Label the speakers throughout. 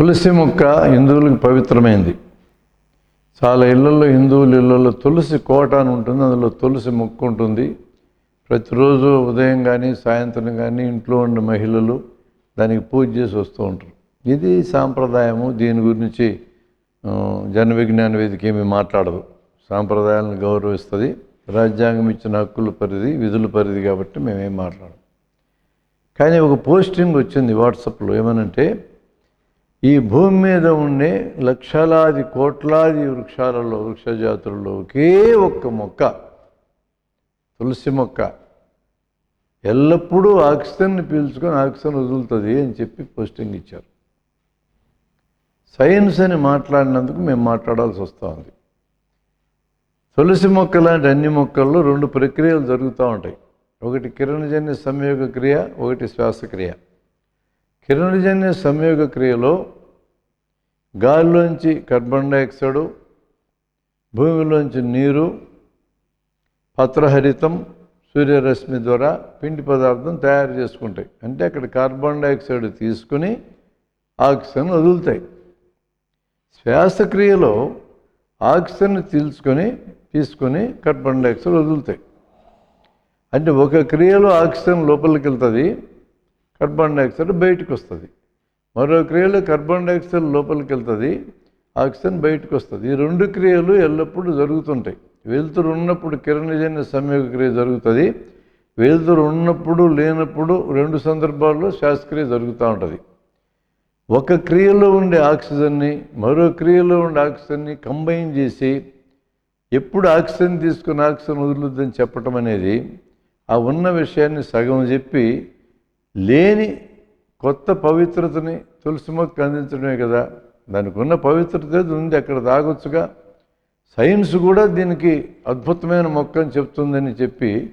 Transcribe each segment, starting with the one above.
Speaker 1: తులసి మొక్క హిందువులకు పవిత్రమైంది. చాలా ఇళ్ళలో హిందువుల ఇళ్ళలో తులసి కోట అని ఉంటుంది అందులో తులసి మొక్క ఉంటుంది. ప్రతిరోజు ఉదయం కానీ సాయంత్రం కానీ ఇంట్లో ఉండే మహిళలు దానికి పూజ చేసి వస్తూ ఉంటారు. ఇది సాంప్రదాయము. దీని గురించి జన విజ్ఞాన వేదిక ఏమి మాట్లాడదు. సాంప్రదాయాలను గౌరవిస్తుంది. రాజ్యాంగం ఇచ్చిన హక్కుల పరిధి విధుల పరిధి కాబట్టి మేమేం మాట్లాడం కానీ ఒక పోస్టింగ్ వచ్చింది వాట్సాప్లో ఏమనంటే ఈ భూమి మీద ఉండే లక్షలాది కోట్లాది వృక్షాలలో వృక్ష జాతులలో ఒకే ఒక్క మొక్క తులసి మొక్క ఎల్లప్పుడూ ఆక్సిజన్ని పీల్చుకొని ఆక్సిజన్ వదులుతుంది అని చెప్పి పోస్టింగ్ ఇచ్చారు. సైన్స్ అని మాట్లాడినందుకు మేము మాట్లాడాల్సి వస్తుంది. తులసి మొక్క లాంటి అన్ని మొక్కల్లో రెండు ప్రక్రియలు జరుగుతూ ఉంటాయి. ఒకటి కిరణజన్య సంయోగ క్రియ ఒకటి శ్వాసక్రియ కిరణజన్య సంయోగ క్రియలో గాలిలోంచి కార్బన్ డైఆక్సైడ్ భూమిలోంచి నీరు పత్రహరితం సూర్యరశ్మి ద్వారా పిండి పదార్థం తయారు చేసుకుంటాయి. అంటే అక్కడ కార్బన్ డైఆక్సైడ్ తీసుకుని ఆక్సిజన్ వదులుతాయి. శ్వాసక్రియలో ఆక్సిజన్ తీసుకొని తీసుకొని కార్బన్ డైఆక్సైడ్ వదులుతాయి. అంటే ఒక క్రియలో ఆక్సిజన్ లోపలికి వెళ్తుంది కార్బన్ డైఆక్సైడ్ బయటకు వస్తుంది మరో క్రియలో కార్బన్ డైఆక్సైడ్ లోపలికి వెళ్తుంది ఆక్సిజన్ బయటకు వస్తుంది ఈ రెండు క్రియలు ఎల్లప్పుడూ జరుగుతుంటాయి. వెలుతురు ఉన్నప్పుడు కిరణజన్య సంయోగ క్రియ జరుగుతుంది. వెలుతురు ఉన్నప్పుడు లేనప్పుడు రెండు సందర్భాల్లో శ్వాసక్రియ జరుగుతూ ఉంటుంది. ఒక క్రియలో ఉండే ఆక్సిజన్ని మరో క్రియలో ఉండే ఆక్సిజన్ని కంబైన్ చేసి ఎప్పుడు ఆక్సిజన్ తీసుకుని ఆక్సిజన్ వదులుద్దని చెప్పటం అనేది ఆ ఉన్న విషయాన్ని సగం చెప్పి లేని కొత్త పవిత్రతని తులసి అందించడమే కదా. దానికి ఉన్న పవిత్రత ఉంది అక్కడ తాగొచ్చుగా. సైన్స్ కూడా దీనికి అద్భుతమైన మొక్క అని చెప్తుందని చెప్పి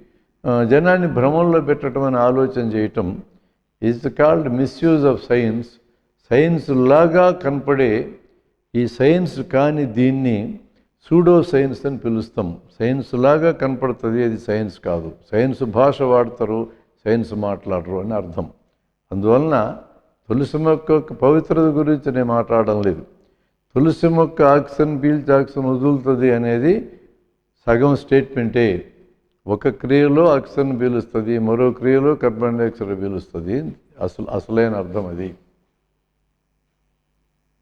Speaker 1: జనాన్ని భ్రమంలో పెట్టడం అని ఆలోచన చేయటం is called misuse of science science లాగా కనపడే ఈ సైన్స్ కాని దీన్ని సూడో సైన్స్ అని పిలుస్తాం. సైన్స్ లాగా కనపడుతుంది అది సైన్స్ కాదు. సైన్స్ భాష వాడతారు సైన్స్ మాట్లాడరు అని అర్థం. అందువలన తులసి మొక్క యొక్క పవిత్రత గురించి నేను మాట్లాడడం లేదు. తులసి మొక్క ఆక్సిజన్ పీల్చి ఆక్సిజన్ వదులుతుంది అనేది సగం స్టేట్మెంటే. ఒక క్రియలో ఆక్సిజన్ పీలుస్తుంది మరో క్రియలో కార్బన్ డైఆక్సైడ్ పీలుస్తుంది. అసలు అసలైన అర్థం అది.